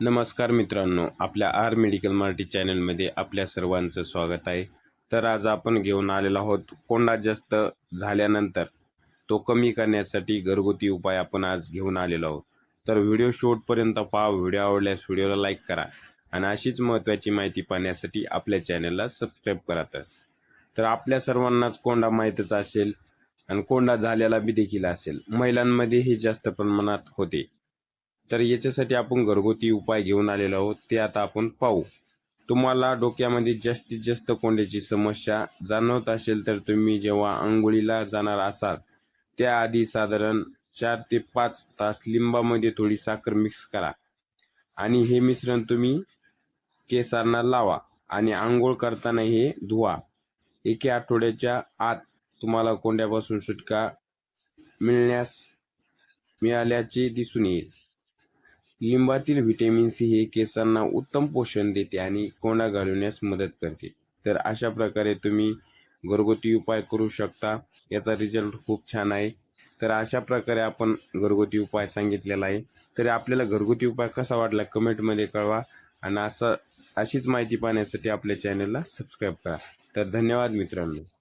नमस्कार मित्रांनो आपल्या आर मेडिकल मराठी चॅनलमध्ये आपल्या सर्वांचं स्वागत आहे. तर आज आपण घेऊन आलेलो आहोत कोंडा जास्त झाल्यानंतर. तो कमी करण्यासाठी घरगुती उपाय आपण आज घेऊन आलेलो आहोत. तर व्हिडिओ शेवटपर्यंत पहा व्हिडिओ आवडल्यास व्हिडिओला लाईक करा आणि अशीच महत्त्वाची माहिती पाहण्यासाठी आपल्या चॅनलला सबस्क्राईब करा तर. तर आपल्या सर्वांनाच कोंडा माहीतच असेल आणि कोंडा झालेला बी देखील असेल. महिलांमध्ये हे जास्त प्रमाणात होते. तर याच्यासाठी आपण घरगुती उपाय घेऊन आलेलो आहोत. ते आता आपण पाहू. तुम्हाला डोक्यामध्ये जास्तीत जास्त कोंड्याची समस्या जाणवत असेल तर तुम्ही जेव्हा आंघोळीला जाणार असाल त्याआधी साधारण चार ते पाच तास लिंबामध्ये थोडी साखर मिक्स करा. आणि हे मिश्रण तुम्ही केसांना लावा आणि आंघोळ करताना हे धुवा. एके आठवड्याच्या आत तुम्हाला कोंड्यापासून सुटका मिळण्यास मिळाल्याचे दिसून येईल. लिंबातील व्हिटॅमिन सी हे केसांना उत्तम पोषण देते आणि कोंडा घालवण्यास मदत करते. तर अशा प्रकारे तुम्ही घरगुती उपाय करू शकता. याचा रिझल्ट खूप छान आहे. तर अशा प्रकारे आपण घरगुती उपाय सांगितलेला आहे. तरी आपल्याला घरगुती उपाय कसा वाटला कमेंटमध्ये कळवा. आणि असं अशीच माहिती पाहण्यासाठी आपल्या चॅनलला सबस्क्राईब करा. तर धन्यवाद मित्रांनो.